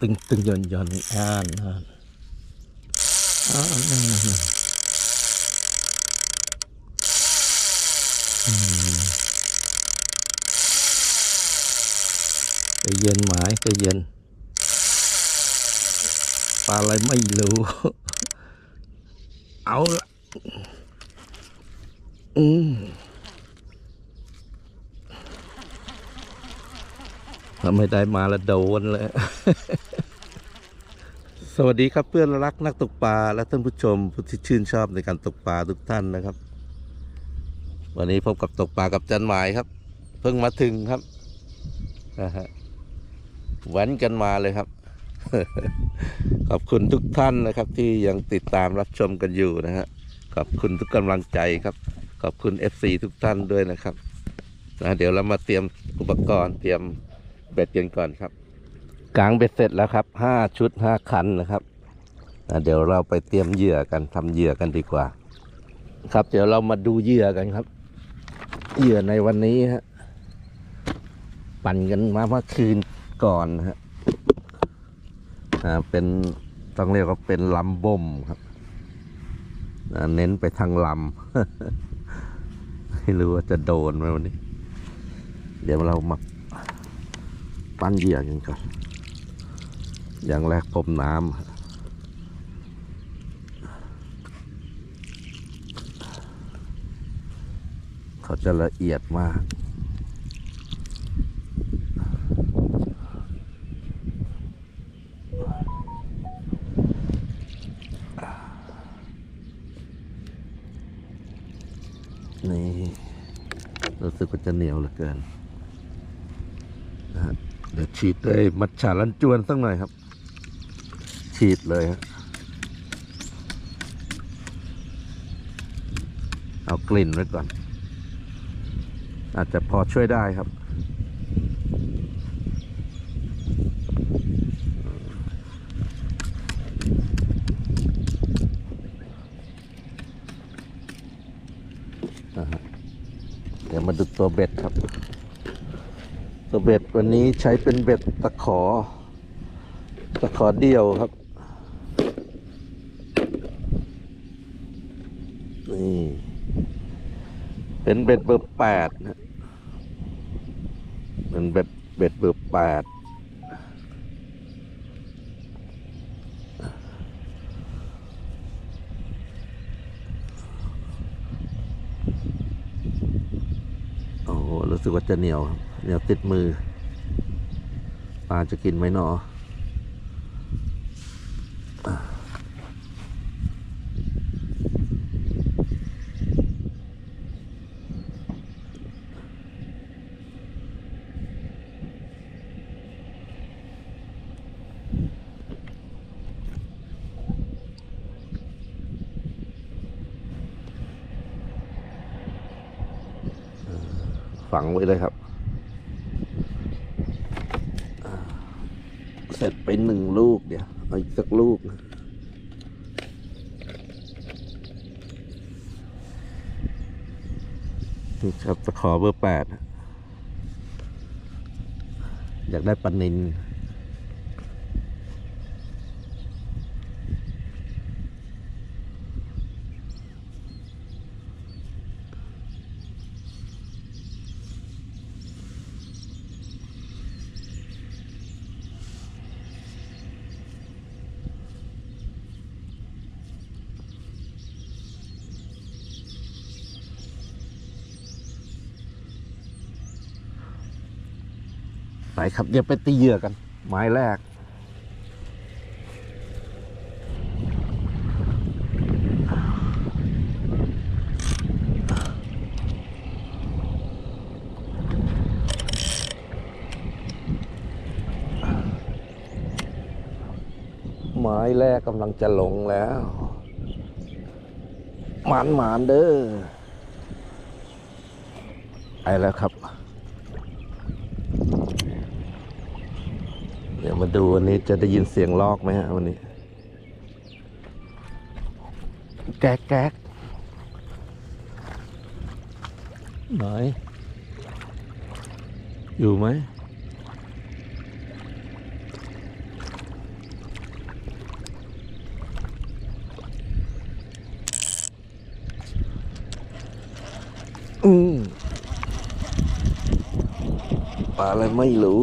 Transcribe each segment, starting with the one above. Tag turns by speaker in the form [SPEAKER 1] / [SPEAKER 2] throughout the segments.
[SPEAKER 1] ตึงตึงหย่อนหย่อนอ่านอ่านอ่านนั่นนั่นนั่นอืมใจเย็นหมายใจเย็นปลาอะไรไม่รู้ เอาละอืม ถ้าไม่ได้มาแล้วโดนเลย สวัสดีครับเพื่อนรักนักตกปลาและท่านผู้ชมผู้ที่ชื่นชอบในการตกปลาทุกท่านนะครับ วันนี้พบกับตกปลากับจันหมายครับ เพิ่งมาถึงครับนะฮะแว้นกันมาเลยครับ ขอบคุณทุกท่านนะครับ ที่ยังติดตามรับชมกันอยู่นะฮะขอบคุณทุกกำลังใจครับ ขอบคุณ FC ทุกท่านด้วยนะครับนะเดี๋ยวเรามาเตรียมอุปกรณ์เตรียม เบ็ดกันก่อนครับกางเบ็ดเสร็จแล้วครับห้าชุดห้าคันนะครับเดี๋ยวเราไปเตรียมเหยื่อกันทำเหยื่อกันดีกว่า ครับ เดี๋ยวเรามาดูเหยื่อกันครับ เหยื่อในวันนี้ฮะปั่นกันมาเมื่อคืนก่อนนะฮะอ่าเป็นต้องเรียกว่าเป็นลำบ่มครับเน้นไปทางลำไม่รู้ว่าจะโดนไหมวันนี้ เดี๋ยวเรามา ปั้นเหยื่อกันก่อน อย่างแรกพรมน้ำเขาจะละเอียดมาก นี่รู้สึกว่าจะเหนียวเหลือเกิน ฉีดเลยมัดฉาลันจวนสักหน่อยครับ ฉีดเลยฮะเอากลิ่นไว้ก่อน อาจจะพอช่วยได้ครับเดี๋ยวมาดูตัวเบ็ดครับ ตัวเบ็ดวันนี้ใช้เป็นเบ็ดตะขอ ตะขอเดียวครับ นี่ เป็นเบ็ดเบอร์แปดนะเป็นเบ็ดเบ็ดเบอร์แปดโอ้โหรู้สึกว่าจะเหนียวครับ เดี๋ยวติดมือปลาจะกินไหมหนอ ฝังไว้เลยครับ เสร็จไปหนึ่งลูกเดี๋ยวเอาอีกสักลูกนะนี่ครับตะขอเบอร์แปดอยากได้ปลานิน ไปครับ เดี๋ยวไปตีเหยื่อกัน ไม้แรก ไม้แรกกำลังจะลงแล้วหมานหมานเด้อไปแล้วครับ ดี๋ยวมาดูวันนี้จะได้ยินเสียงลอกไหมฮะวันนี้ แก๊กแก๊กไหนอยู่ไหมอืมปลาอะไรไม่รู้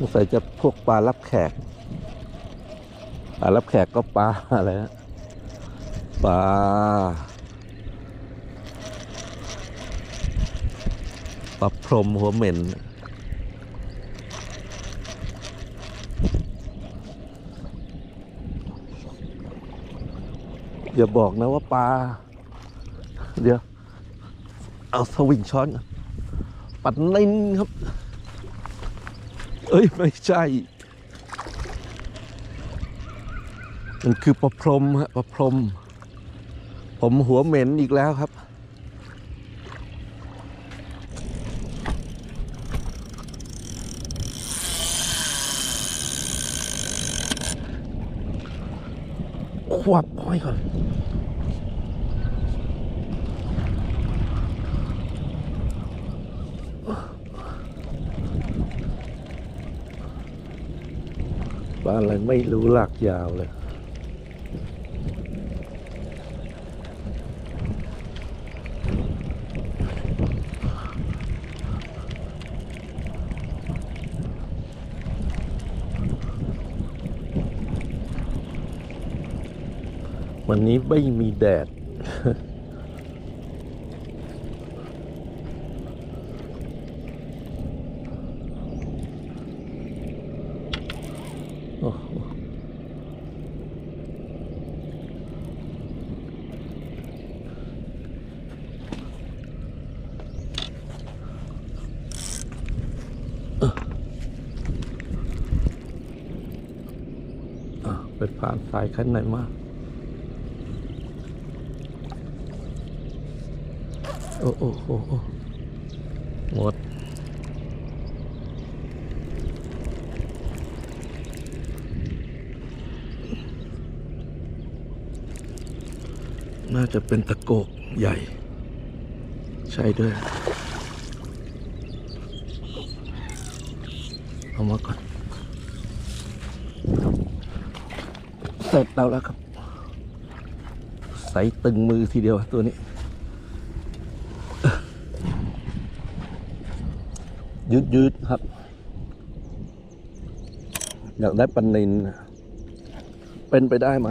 [SPEAKER 1] สงสัยจะพวกปลารับแขกปลารับแขกก็ปลาอะไรฮะปลาปลาพรมหัวเหม็นอย่าบอกนะว่าปลา เดี๋ยว เอาสวิงช้อนก่อนปัดนินครับ เอ้ยไม่ใช่ มันคือปลาพรมฮะปลาพรม ผมหัวเหม็นอีกแล้วครับควับห้อยก่อน อะไรไม่รู้หลักยาวเลยวันนี้ไม่มีแดด โอ้โห อะไปผ่านสายขั้นไหนมาโอ้โอ้โอ้โอ้หมดน่าจะเป็นตะโกกใหญ่ ใช่ด้วย เอามาก่อน เสร็จแล้วแล้วครับ ใส่ตึงมือทีเดียวตัวนี้ ยืดยืดครับ อยากได้ปันนิน เป็นไปได้ไหม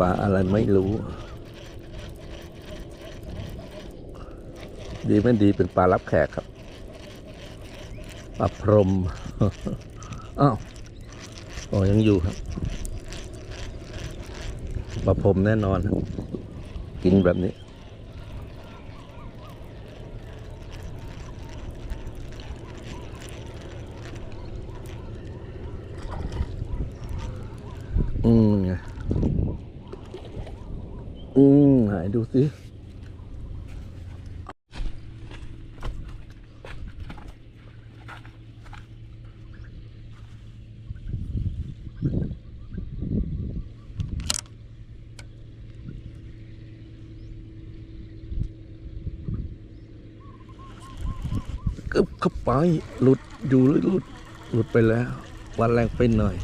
[SPEAKER 1] ปลาอะไรไม่รู้ ดีไม่ดีเป็นปลารับแขกครับ ปลาพรมอ้าวอ๋อยังอยู่ครับปลาพรมแน่นอนครับกินแบบนี้ อืมไงอืมหายดูสิ ไป หลุดอยู่หรือหลุด หลุดไปแล้ว วันแรงเป็นหน่อย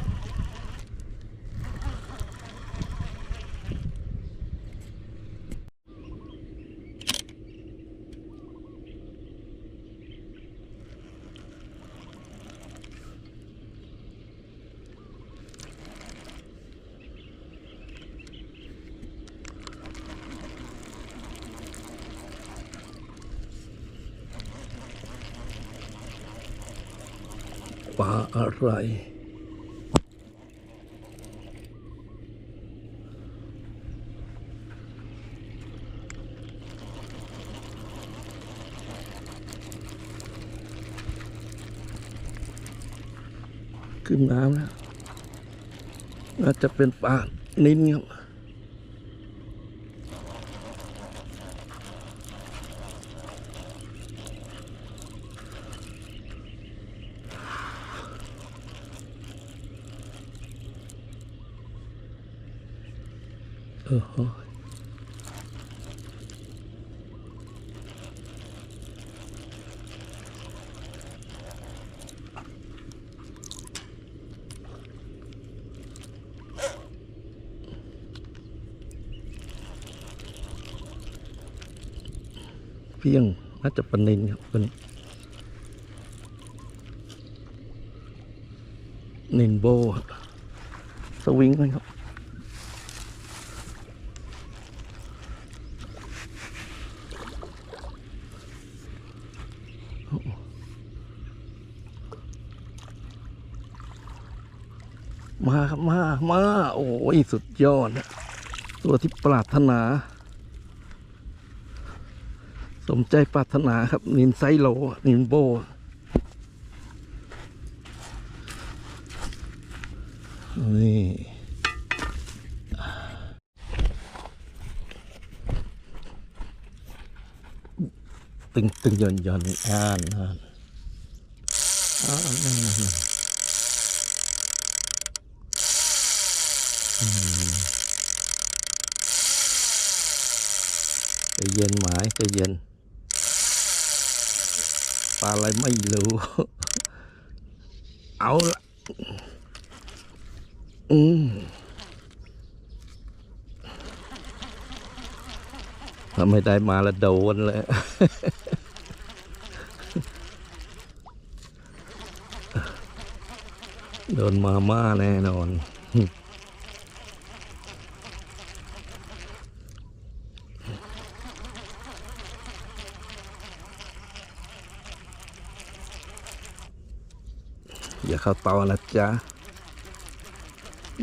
[SPEAKER 1] ปลาอะไร ขึ้นน้ำแล้วน่าจะเป็นปลานิ้นครับ โอ้โหเพียงน่าจะปนินครับตัวนนินโบสวิงนะครับ มามาโอ้ยสุดยอดนะตัวที่ปรารถนา สมใจปรารถนาครับ นินไซโล นินโบ นี่ตึงตึงย่อนย่อนอ่านอ่านอ่านอ่าน ใจะเย็นหมายใจะเย็น ปลาอะไรไม่รู้ เอาละอืมถ้าไม่ได้มาแล้วโดนเลยโดนมาม่าแน่นอน อย่าเข้าเตานะจ๊ะ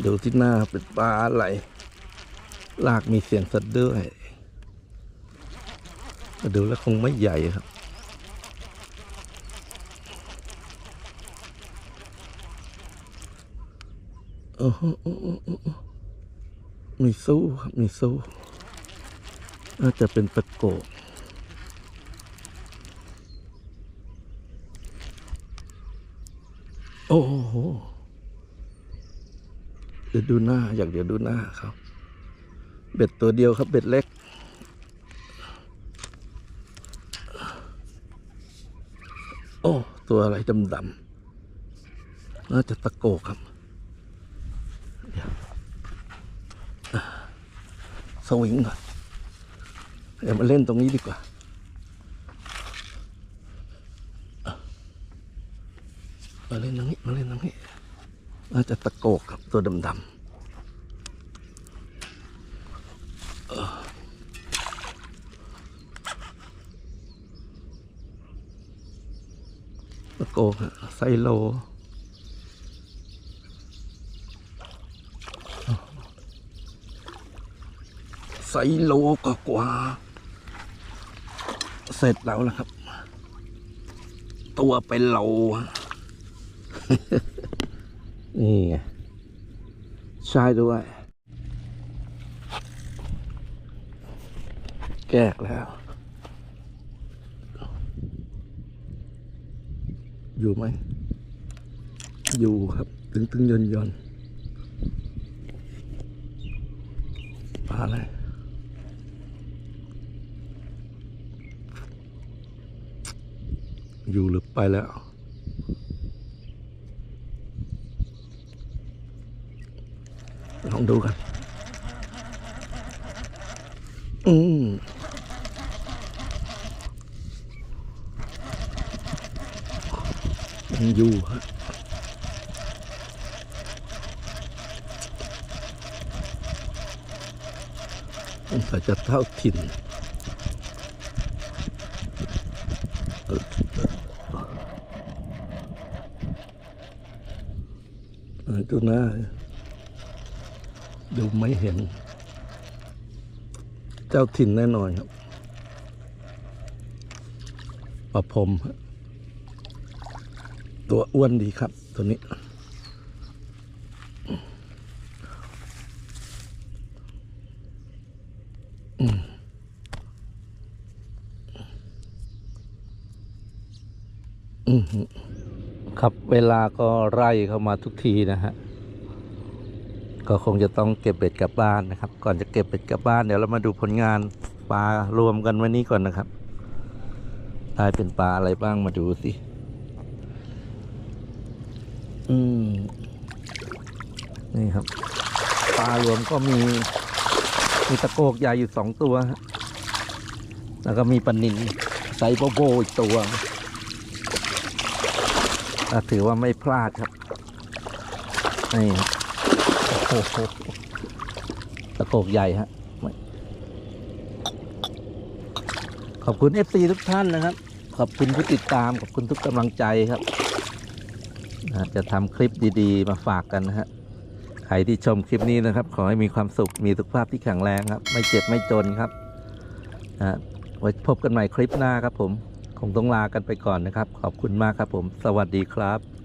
[SPEAKER 1] ดูที่หน้าเป็นปลาอะไรลากมีเสียงสัดด้วย ดูแล้วคงไม่ใหญ่ครับ โอ้โหโอ้โหโอ้โหมีสู้ครับมีสู้น่าจะเป็นตะโกก อ้โหเดี๋ยวดูหน้า อยากเดี๋ยวดูหน้าครับ เบ็ดตัวเดียวครับ เบ็ดเล็ก โอ้ ตัวอะไรดำๆน่าจะตะโกกครับสวิงก่อนเดี๋ยวมาเล่นตรงนี้ดีกว่า มาเล่นตรงนี้มาเล่นตรงนี้น่าจะตะโกกครับตัวดำๆเออตะโกกอะไซโลไซโลก็กว่า เสร็จแล้วนะครับ ตัวเป็นโลฮะ นี่ไงใช่ด้วย แกกแล้ว อยู่ไหม อยู่ครับ ตึงตึงยนยนปลาอะไรอยู่หรือไปแล้ว ลองดูกันอืมยังอยู่ฮะ ดูไม่เห็น เจ้าถิ่นแน่นอนครับปลาพรมตัวอ้วนดีครับ ตัวนี้ ครับเวลาก็ไล่เข้ามาทุกทีนะฮะ ก็คงจะต้องเก็บเบ็ดกลับบ้านนะครับ ก่อนจะเก็บเบ็ดกลับบ้านเดี๋ยวเรามาดูผลงานปลารวมกันวันนี้ก่อนนะครับได้เป็นปลาอะไรบ้างมาดูสิอืมนี่ครับ ปลารวมก็มี มีตะโกกใหญ่อยู่สองตัว แล้วก็มีปลานินซโบโบอีกตัวถือว่าไม่พลาดครับนี่ครับ ตะโกกใหญ่ฮะ ขอบคุณ FC ทุกท่านนะครับ ขอบคุณผู้ติดตาม ขอบคุณทุกกำลังใจครับ จะทำคลิปดีๆ มาฝากกันนะฮะ ใครที่ชมคลิปนี้นะครับ ขอให้มีความสุข มีสุขภาพที่แข็งแรงครับ ไม่เจ็บไม่จนครับนะไว้พบกันใหม่คลิปหน้าครับผม คงต้องลากันไปก่อนนะครับ ขอบคุณมากครับผม สวัสดีครับ